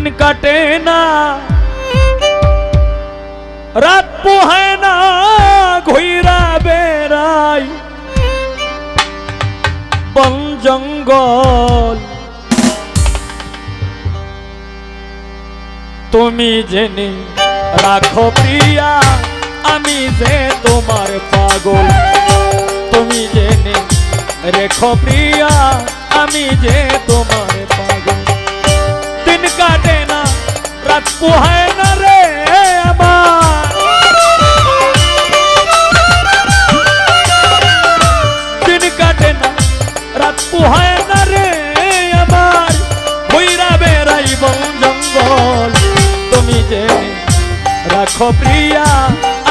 দিন কাটে না। রাত পোহায় না, ঘুইরা বেড়াই। বন জঙ্গল। তুমি জেনে রাখো প্রিয়া, আমি যে তোমার পাগল। তুমি জেনে রেখো প্রিয়া, আমি যে তোমার পাগল। দিন কাটে না রাত পোহায় না রে আমার দিন কাটে না রাত পোহায় না রে আমার বইরা বেড়াই বন জঙ্গল তুমি যে রাখো প্রিয়া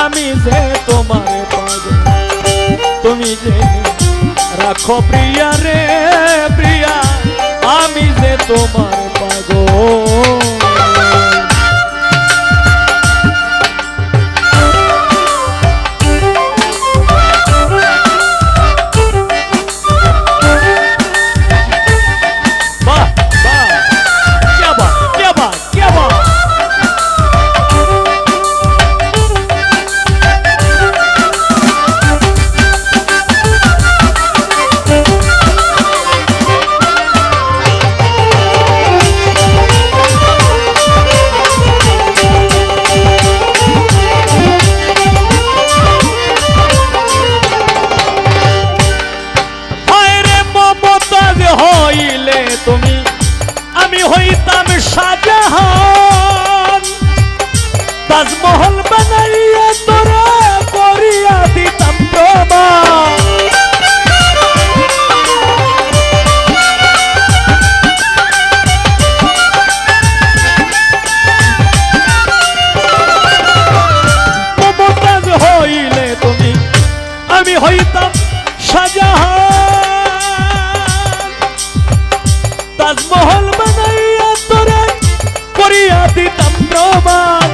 আমি যে তোমার পাগল তুমি যে রাখো প্রিয়া রে প্রিয়া আমি যে তোমার তাজমহল বানাইয়া তোরা করিয়া দিতাম প্রমাণ। হইলে তুমি, আমি হইতাম শাহজাহান। তাজমহল বানাইয়া তোরে করিয়া দিতাম প্রমাণ।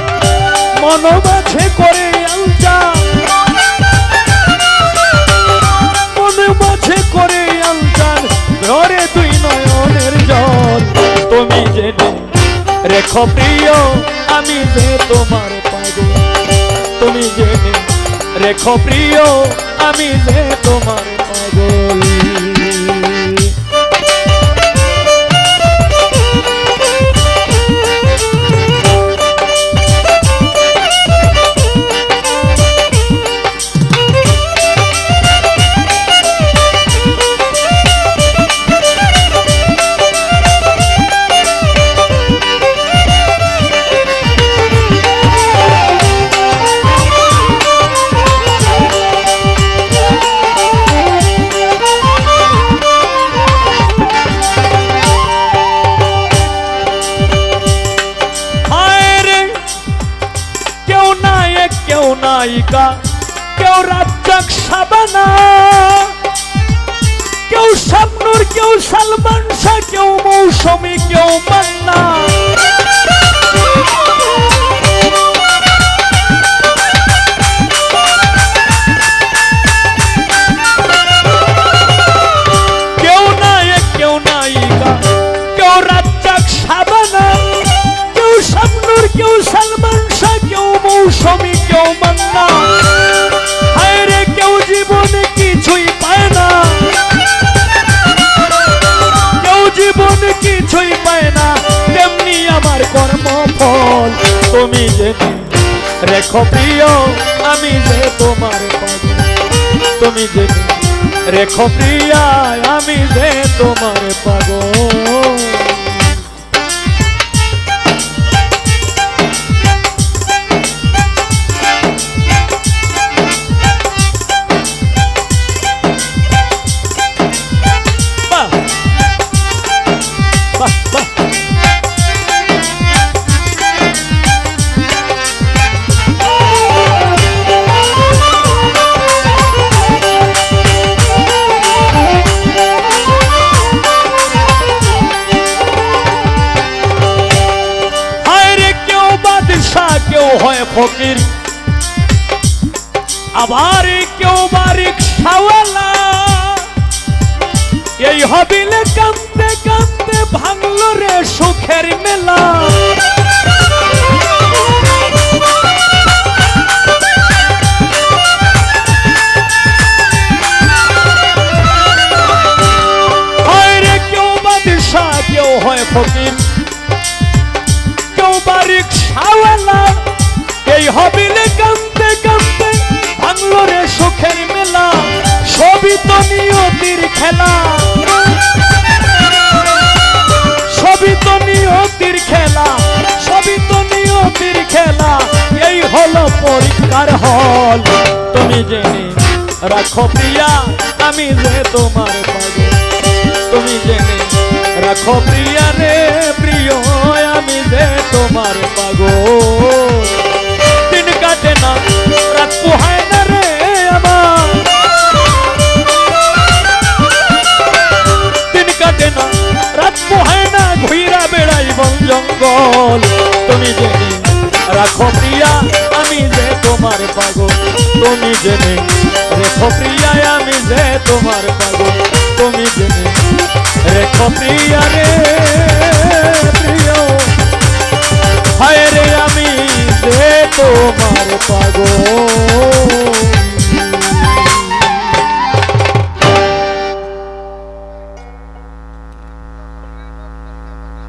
মন মাঝে করে আলজা। মন মাঝে করে আলজান ঘরে তুই নয়নের জল। তুমি জেনে রেখো প্রিয়, আমি যে তোমার পাগল। তুমি জেনে রেখো প্রিয়, আমি যে নায়িকা কেউ রাজ্জাক সাবানা কেউ শাবনুর কেউ সালমান শাহ কেউ মৌসুমী কেউ মান্না। কিছুই পায় না। কেউ জীবন কিছুই পায় না, তেমনি আমার কর্মফল। তুমি জেনে রেখো প্রিয়, আমি যে তোমার তুমি জেনে রেখো প্রিয়া আমি যে তোমার পাগল। ফকির। আবার কেউ বারিক খাওয়ালা এই হবিলে কাঁদতে কাঁদতে ভাঙল রে সুখের মেলা। হয় ফকির। কেউ বারিক সাওয়ালা এই হবিলে কানতে কানতে ভাঙলো রে সুখের মেলা, সবই তো নিয়তির খেলা। সবই তো নিয়তির খেলা, সবই তো নিয়তির খেলা, এই হলো পরীক্ষার হল। তুমি জেনে রাখো প্রিয়া, আমি যে তোমার পাগল। তুমি জেনে রাখো প্রিয়া রে, প্রিয়, আমি যে তোমার পাগল। পাগল। তুমি জেনে রাখো প্রিয়া, আমি যে তোমার পাগল। তুমি জেনে রেখো প্রিয়া, আমি যে তোমার পাগল। তুমি জেনে রেখো প্রিয়া রে, প্রিয়। হায় রে